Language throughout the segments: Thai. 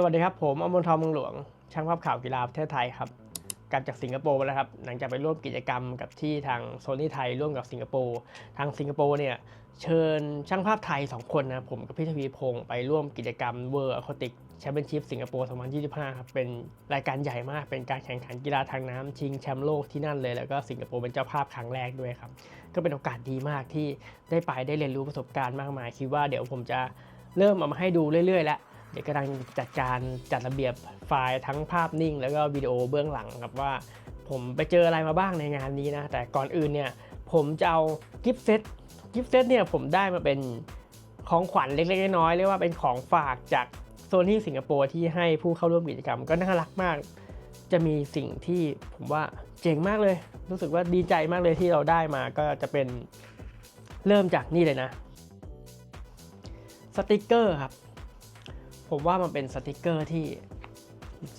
สวัสดีครับ ผมอมรทองเมืองหลวง ช่างภาพข่าวกีฬาประเทศไทยครับกลับจากสิงคโปร์มาแล้วครับ หลังจากไปร่วมกิจกรรมกับที่ทางโซนี่ไทยร่วมกับสิงคโปร์ ทางสิงคโปร์เนี่ยเชิญช่างภาพไทย 2 คนนะผมกับพี่ทวีพงศ์ไปร่วมกิจกรรม World Aquatic Championship สิงคโปร์ 2025 ครับ เป็นรายการใหญ่มาก เป็นการแข่งขันกีฬาทางน้ำชิงแชมป์โลกที่นั่นเลย แล้วก็สิงคโปร์เป็นเจ้าภาพครั้งแรกด้วยครับ ก็เป็นโอกาสดีมากที่ได้ไปได้เรียนรู้ประสบการณ์มากมาย คิดว่าเดี๋ยวผมจะเริ่มเอามาให้ดูเรื่อยๆ แล้ว เดี๋ยวกำลังจัดการจัดระเบียบไฟล์ทั้งภาพนิ่ง แล้วก็วิดีโอเบื้องหลังครับว่า ผมไปเจออะไรมาบ้างในงานนี้นะ แต่ก่อนอื่นเนี่ยผมจะเอากิฟต์เซตกิฟต์เซตเนี่ยผมได้มาเป็นของขวัญเล็กๆน้อยๆเรียกว่าเป็นของฝากจากโซนี่สิงคโปร์ที่ให้ผู้เข้าร่วมกิจกรรมก็น่ารักมาก จะมีสิ่งที่ผมว่าเจ๋งมากเลย รู้สึกว่าดีใจมากเลยที่เราได้มาก็จะเป็นเริ่มจากนี่เลยนะ สติกเกอร์ครับ ผมว่ามันเป็นสติกเกอร์ที่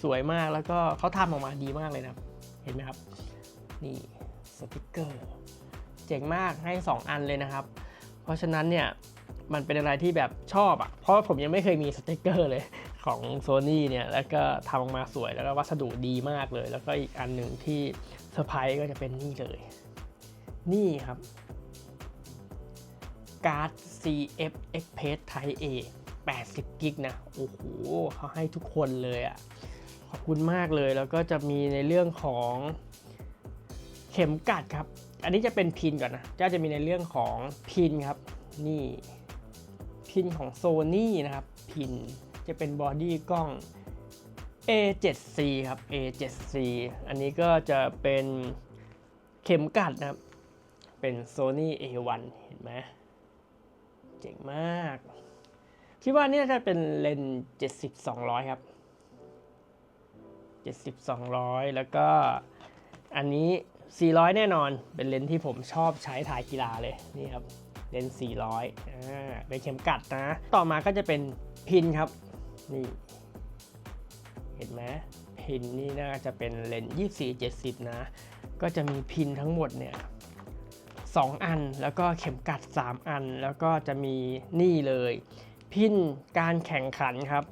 สวยมากแล้วก็เขาทำออกมาดีมากเลยนะเห็นไหมครับ นี่สติกเกอร์เจ๋งมากให้ 2 อันเลยนะครับ เพราะฉะนั้นเนี่ยมันเป็นอะไรที่แบบชอบอะ่ะเพราะผมยังไม่เคยมีสติกเกอร์เลยของ Sony เนี่ยแล้วก็ทำออกมาสวยแล้วก็วัสดุดีมากเลย แล้วก็อีกอันหนึ่งที่เซอร์ไพรส์ก็จะเป็นนี่เลย นี่ครับการ์ด CF Express Type A 80 กิกนะ โอ้โหเขาให้ทุกคนเลยอะ่ะ ขอบคุณมากเลย แล้วก็จะมีในเรื่องของเข็มกัดครับ อันนี้จะเป็นพินก่อนนะ ก็จะมีในเรื่องของพินครับ นี่ พินของ Sony นะครับ พิน จะเป็นบอดี้กล้อง A7C ครับ A7C อันนี้ก็จะเป็นเข็มกัดนะครับ เป็น Sony A1 เห็นไหม เจ๋งมาก คิดว่านี่น่าจะเป็นเลนส์70 200ครับ70 200แล้วก็อันนี้ 400 แน่นอน เป็นเลนส์ที่ผมชอบใช้ถ่ายกีฬาเลยนี่ครับเลนส์400อ่าเป็นเข็มกัดนะ ต่อมาก็จะเป็นพินครับ นี่ เห็นไหมพินนี่น่าจะเป็นเลนส์24 70 นะ ก็จะมีพินทั้งหมดเนี่ย2อันแล้วก็เข็มกัด 3 อัน แล้วก็จะมีนี่เลย พินการแข่งขันครับ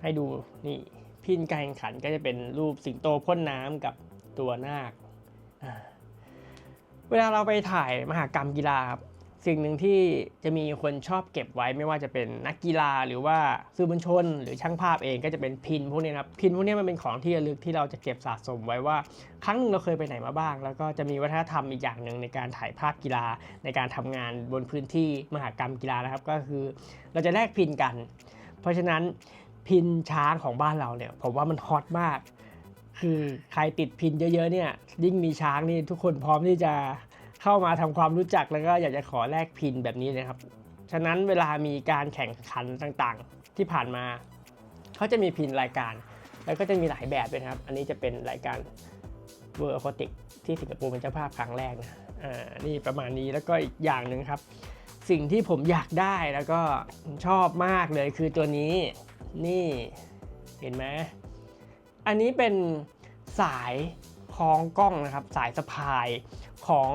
ให้ดูนี่พินการแข่งขันก็จะเป็นรูปสิงโตพ่นน้ำกับตัวนาค เวลาเราไปถ่ายมหากรรมกีฬาครับ สิ่งหนึ่งที่จะมีคนชอบเก็บไว้ไม่ว่าจะเป็นนักกีฬาหรือว่าสื่อมวลชน หรือช่างภาพเองก็จะเป็นพินพวกนี้ครับพินพวกนี้มันเป็นของที่ระลึกที่เราจะเก็บสะสมไว้ว่า ครั้งหนึ่งเราเคยไปไหนมาบ้าง แล้วก็จะมีวัฒนธรรมอีกอย่างหนึ่งในการถ่ายภาพกีฬา ในการทำงานบนพื้นที่มหากรรมกีฬานะครับ ก็คือเราจะแลกพินกัน เพราะฉะนั้นพินช้างของบ้านเราเนี่ยผมว่ามันฮอตมาก คือใครติดพินเยอะๆเนี่ยยิ่งมีช้างนี่ทุกคนพร้อมที่จะ เข้ามาทำความรู้จักแล้วก็อยากจะขอแลกพินแบบนี้นะครับ ฉะนั้นเวลามีการแข่งขันต่างๆ ที่ผ่านมาเขาจะมีพินรายการ แล้วก็จะมีหลายแบบด้วยครับ อันนี้จะเป็นรายการเวอร์ a อติกที่สิงคโปร์เป็นเจ้าภาพครั้งแรกนะอ่านี่ประมาณนี้แล้วก็อีกอย่างหนึ่งครับ สิ่งที่ผมอยากได้แล้วก็ชอบมากเลยคือตัวนี้นี่เห็นไหมอันนี้เป็นสายคล้องกล้องนะครับ สายสะพายของ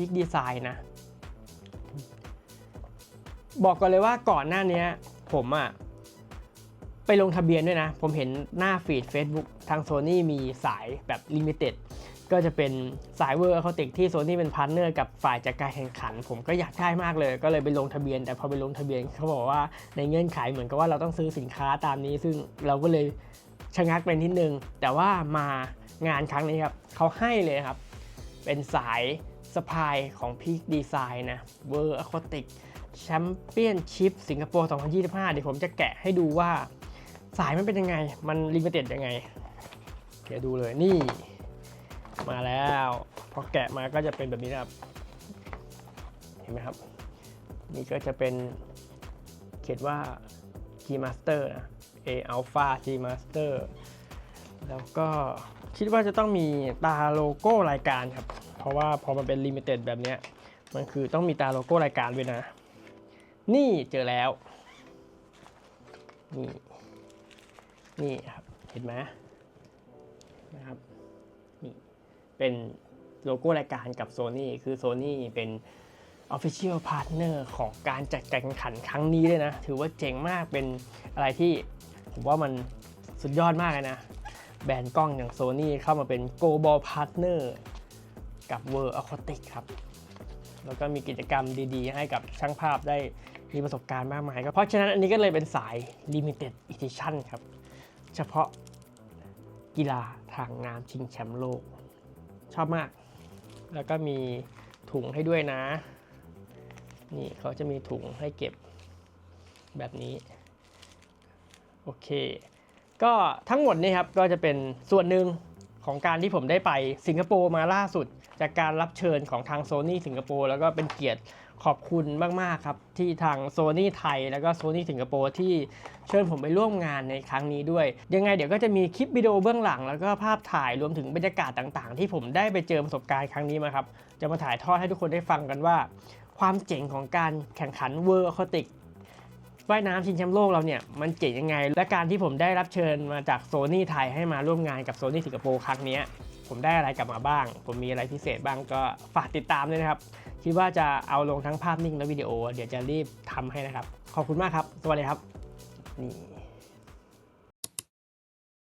พิกดีไซน์นะ บอกก่อนเลยว่าก่อนหน้านี้ผมอะไปลงทะเบียนด้วยนะ ผมเห็นหน้าฟีด Facebook ทาง Sony มีสายแบบลิมิเต็ดก็จะเป็นสายเวอร์ a อ u ติกที่ Sony เป็นพาร์ทเนอร์กับฝ่ายจัดการแข่งขัน ผมก็อยากได้มากเลย ก็เลยไปลงทะเบียน แต่พอไปลงทะเบียนเขาบอกว่าในเงื่อนไขเหมือนกับว่าเราต้องซื้อสินค้าตามนี้ ซึ่งเราก็เลยชะงักไปนิดนึง แต่ว่ามางานครั้งนี้ครับเขาให้เลยครับ เป็นสาย สะพายของ Peak Design นะ World Aquatic Championship สิงคโปร์ 2025 เดี๋ยวผมจะแกะให้ดูว่าสายมันเป็นยังไง มันลิมิเต็ดยังไง เดี๋ยวดูเลยนี่ มาแล้ว พอแกะมาก็จะเป็นแบบนี้นะครับ เห็นไหมครับ นี่ก็จะเป็นเขียนว่า G Master นะ A Alpha G Master แล้วก็คิดว่าจะต้องมีตาโลโก้รายการครับ เพราะว่าพอมันเป็นลิมิเต็ดแบบนี้มันคือต้องมีตาโลโก้รายการด้วยนะ นี่เจอแล้ว นี่ นี่ครับ เห็นไหมนะครับ นี่ เป็นโลโก้รายการกับ Sony คือ Sony เป็น Official Partner ของการจัดการแข่งขันครั้งนี้เลยนะ ถือว่าเจ๋งมากเป็นอะไรที่ผมว่ามันสุดยอดมากเลยนะ แบรนด์กล้องอย่างโซ n y เข้ามาเป็น global partner กับ World Aquatic ครับ แล้วก็มีกิจกรรมดีๆ ให้กับช่างภาพได้มีประสบการณ์มากมายก็เพราะฉะนั้นอันนี้ก็เลยเป็นสาย limited edition ครับ เฉพาะกีฬาทางน้ำชิงแชมป์โลก ชอบมาก แล้วก็มีถุงให้ด้วยนะ นี่เขาจะมีถุงให้เก็บแบบนี้ โอเค ก็ทั้งหมดนี่ครับก็จะเป็นส่วนหนึ่งของการที่ผมได้ไปสิงคโปร์มาล่าสุด จากการรับเชิญของทางโซ n y สิงคโปร์แล้วก็เป็นเกียรติขอบคุณมาก ๆ ครับ ที่ทางโซ n y ไทย แล้วก็โซ n y สิงคโปร์ที่เชิญผมไปร่วมงานในครั้งนี้ด้วย ยังไงเดี๋ยวก็จะมีคลิปวิดีโอเบื้องหลัง แล้วก็ภาพถ่ายรวมถึงบรรยากาศต่างๆ ที่ผมได้ไปเจอประสบการณ์ครั้งนี้มาครับ จะมาถ่ายทอดให้ทุกคนได้ฟังกันว่า ความเจ๋งของการแข่งขันเวอร์คติกว่ายน้ำชิงแชมป์โลกเราเนี่ยมันเจ๋งยังไง และการที่ผมได้รับเชิญมาจากโซนี่ไทยให้มาร่วมงานกับโซนี่สิงคโปร์ครั้งนี้ ผมได้อะไรกลับมาบ้าง ผมมีอะไรพิเศษบ้างก็ฝากติดตามด้วยนะครับ คิดว่าจะเอาลงทั้งภาพนิ่งและวิดีโอ เดี๋ยวจะรีบทำให้นะครับ ขอบคุณมากครับ สวัสดีครับนี่